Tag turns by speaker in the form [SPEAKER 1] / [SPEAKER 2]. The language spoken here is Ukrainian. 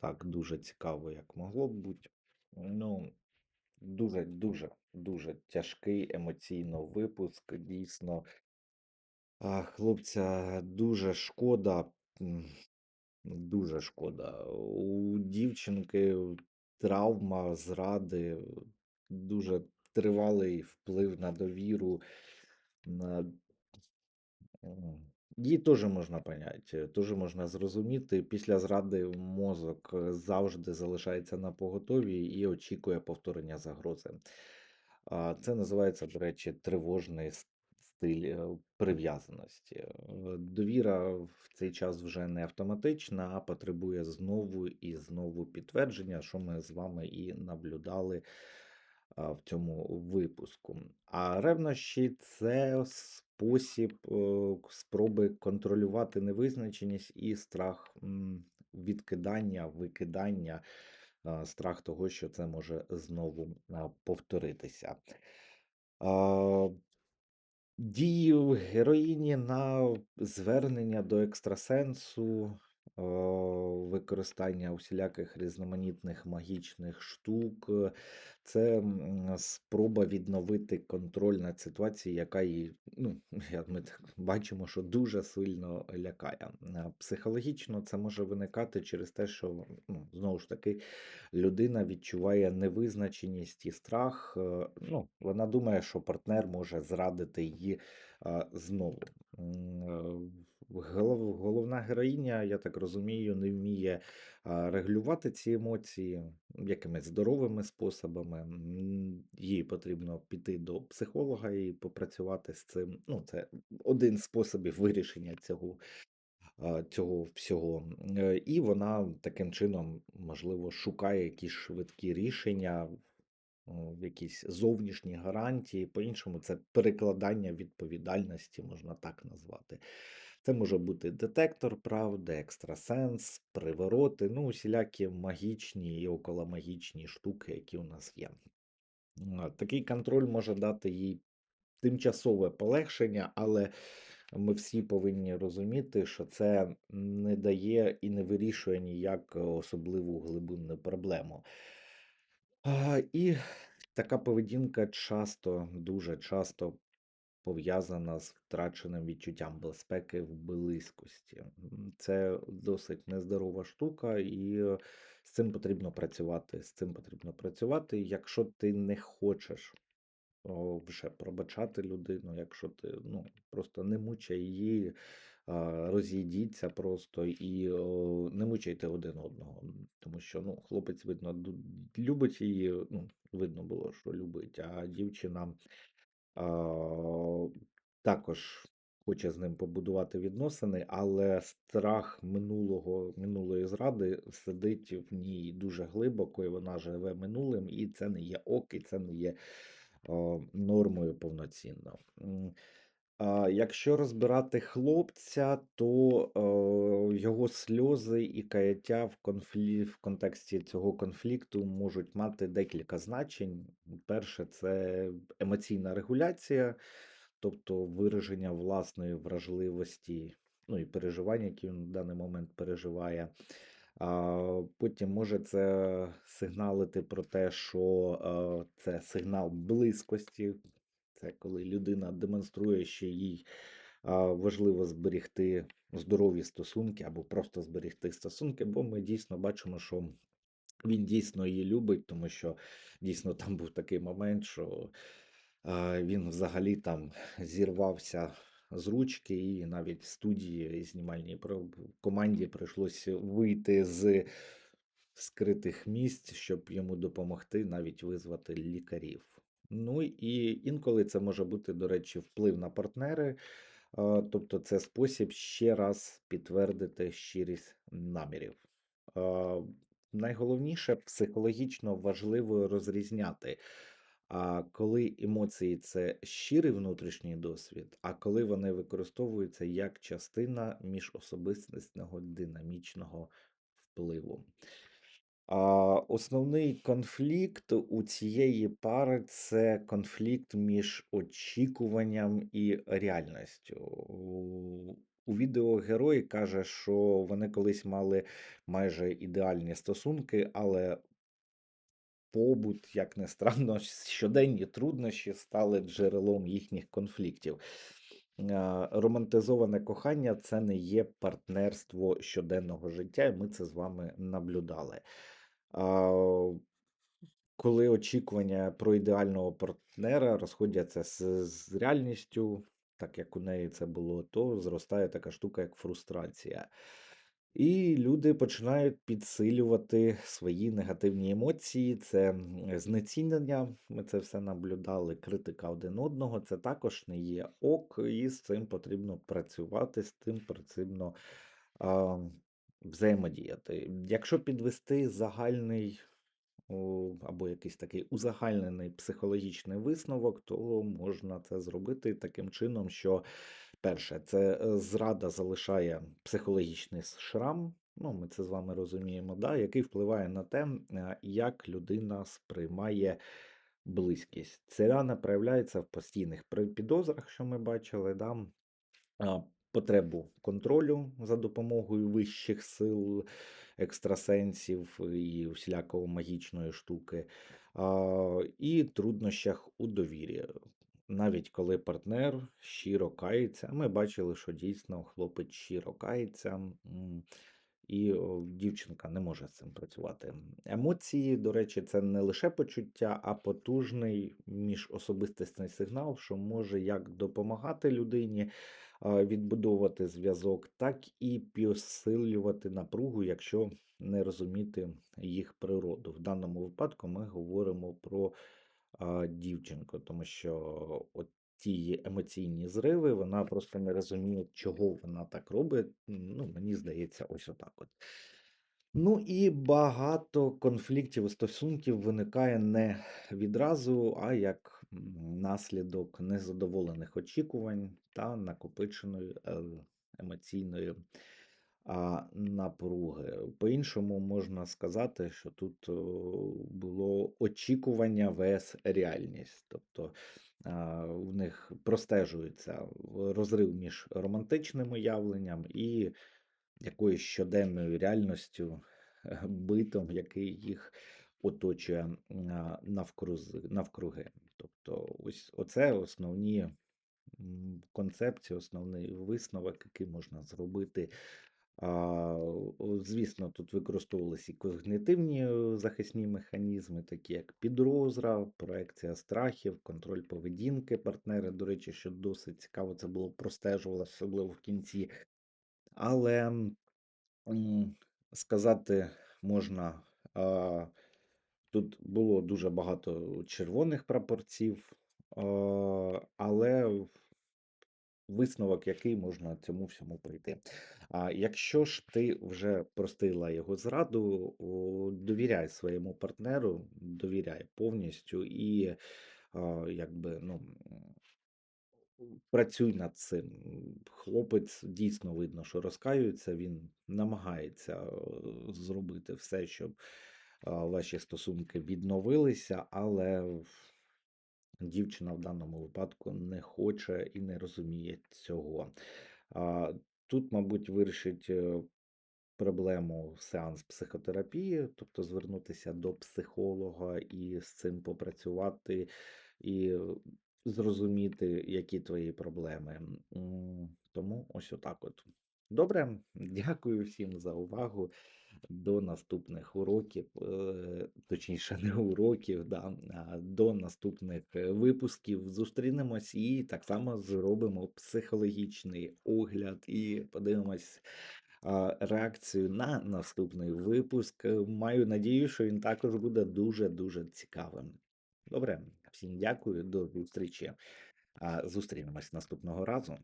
[SPEAKER 1] так дуже цікаво, як могло б бути. Ну, дуже, дуже, тяжкий емоційно випуск. Дійсно, хлопця дуже шкода. Дуже шкода. У дівчинки травма, зради, дуже тривалий вплив на довіру. На... Її теж можна поняти, теж можна зрозуміти. Після зради мозок е, завжди залишається на поготові і очікує повторення загрози. Це називається, до речі, тривожний стиль е, прив'язаності. Довіра в цей час вже не автоматична, а потребує знову і знову підтвердження, що ми з вами і наблюдали в цьому випуску. А ревнощі це спосіб е, спроби контролювати невизначеність і страх відкидання, викидання, страх того, що це може знову повторитися. А, Дії героїні на звернення до екстрасенсу, е, використання усіляких різноманітних магічних штук. е, Це спроба відновити контроль над ситуацією, яка її, ну, ми так бачимо, що дуже сильно лякає. Е, Психологічно це може виникати через те, що ну, знову ж таки людина відчуває невизначеність і страх. е, Ну, вона думає, що партнер може зрадити її знову. Головна героїня, я так розумію, не вміє регулювати ці емоції якимись здоровими способами. Їй потрібно піти до психолога і попрацювати з цим. Ну, це один з способів вирішення цього цього всього. Е, І вона таким чином, можливо, шукає якісь швидкі рішення, якісь зовнішні гарантії. По-іншому, це перекладання відповідальності, можна так назвати. Це може бути детектор правди, екстрасенс, привороти, ну, усілякі магічні і околомагічні штуки, які у нас є. Такий контроль може дати їй тимчасове полегшення, але ми всі повинні розуміти, що це не дає і не вирішує ніяк особливу глибинну проблему. І така поведінка часто, дуже часто пов'язана з втраченим відчуттям безпеки в близькості. Це досить нездорова штука, і е, з цим потрібно працювати. З цим потрібно працювати. Якщо ти не хочеш вже пробачати людину, якщо ти ну, просто не мучай її, розійдіться просто і не мучайте один одного. Тому що ну, хлопець, видно, любить її, ну, видно було, що любить, а дівчина також хоче з ним побудувати відносини, але страх минулого, минулої зради сидить в ній дуже глибоко, і вона живе минулим, і це не є ок, і це не є нормою повноцінно. Якщо розбирати хлопця, то е, його сльози і каяття в конфлі... в контексті цього конфлікту можуть мати декілька значень. Перше, це емоційна регуляція, тобто вираження власної вражливості, ну і переживання, які він в даний момент переживає. Потім може це сигналити про те, що е, це сигнал близькості, це коли людина демонструє, що їй важливо зберегти здорові стосунки або просто зберегти стосунки, бо ми дійсно бачимо, що він дійсно її любить, тому що дійсно там був такий момент, що він взагалі там зірвався з ручки, і навіть в студії знімальній команді прийшлося вийти з скритих місць, щоб йому допомогти, навіть визвати лікарів. Ну і інколи це може бути, до речі, вплив на партнери, тобто це спосіб ще раз підтвердити щирість намірів. Найголовніше психологічно важливо розрізняти, коли емоції це щирий внутрішній досвід, а коли вони використовуються як частина міжособистісного динамічного впливу. А, Основний конфлікт у цієї пари це конфлікт між очікуванням і реальністю. У- у відео герой каже, що вони колись мали майже ідеальні стосунки, але побут, як не странно, щоденні труднощі стали джерелом їхніх конфліктів. Романтизоване кохання це не є партнерство щоденного життя, і ми це з вами наблюдали. Коли очікування про ідеального партнера розходяться з, з реальністю, так як у неї це було, то зростає така штука, як фрустрація. І люди починають підсилювати свої негативні емоції. Це знецінення. Ми це все наблюдали. Критика один одного. Це також не є ок, і з цим потрібно працювати, з тим потрібно а, взаємодіяти. Якщо підвести загальний або якийсь такий узагальнений психологічний висновок, то можна це зробити таким чином, що перше, це е, зрада залишає психологічний шрам. Ну, ми це з вами розуміємо, да, який впливає на те, як людина сприймає близькість. Ця рана проявляється в постійних підозрах, що ми бачили, да, потребу контролю за допомогою вищих сил, екстрасенсів і всілякого магічної штуки, і труднощах у довірі. Навіть коли партнер щиро кається, ми бачили, що дійсно хлопець щиро кається, і дівчинка не може з цим працювати. Емоції, до речі, це не лише почуття, а потужний міжособистісний сигнал, що може як допомагати людині відбудовувати зв'язок, так і посилювати напругу, якщо не розуміти їх природу. В даному випадку ми говоримо про дівчинку, тому що от ті емоційні зриви, вона просто не розуміє, чого вона так робить. Ну, мені здається, ось отак от. Ну і багато конфліктів і стосунків виникає не відразу, а як наслідок незадоволених очікувань та накопиченої е, емоційної напруги. По-іншому можна сказати, що тут було очікування vs реальність. Тобто в них простежується розрив між романтичним уявленням і якоюсь щоденною реальністю, битом, який їх оточує навкруги. Тобто, ось оце основні концепції, основний висновок, який можна зробити. Звісно, тут використовувалися і когнитивні е, захисні механізми, такі як підрозра, проекція страхів, контроль поведінки партнера. До речі, що досить цікаво, це було простежувалося, особливо в кінці. Але сказати можна, тут було дуже багато червоних прапорців, але висновок, який можна цьому всьому прийти. А якщо ж ти вже простила його зраду, довіряй своєму партнеру, довіряй повністю і якби ну. Працюй над цим. Хлопець дійсно видно, що розкаюється, він намагається е, зробити все, щоб ваші стосунки відновилися, але дівчина в даному випадку не хоче і не розуміє цього. Тут, мабуть, вирішить е, проблему сеанс психотерапії, тобто звернутися до психолога і з цим попрацювати, і е, зрозуміти, які твої проблеми. Тому ось отак от. Добре, дякую всім за увагу. До наступних уроків, е, точніше, не уроків, да, а до наступних е, випусків. Зустрінемось і так само зробимо психологічний огляд і подивимось реакцію на наступний випуск. Маю надію, що він також буде дуже-дуже цікавим. Добре, всім дякую, до зустрічі. Зустрінемось наступного разу.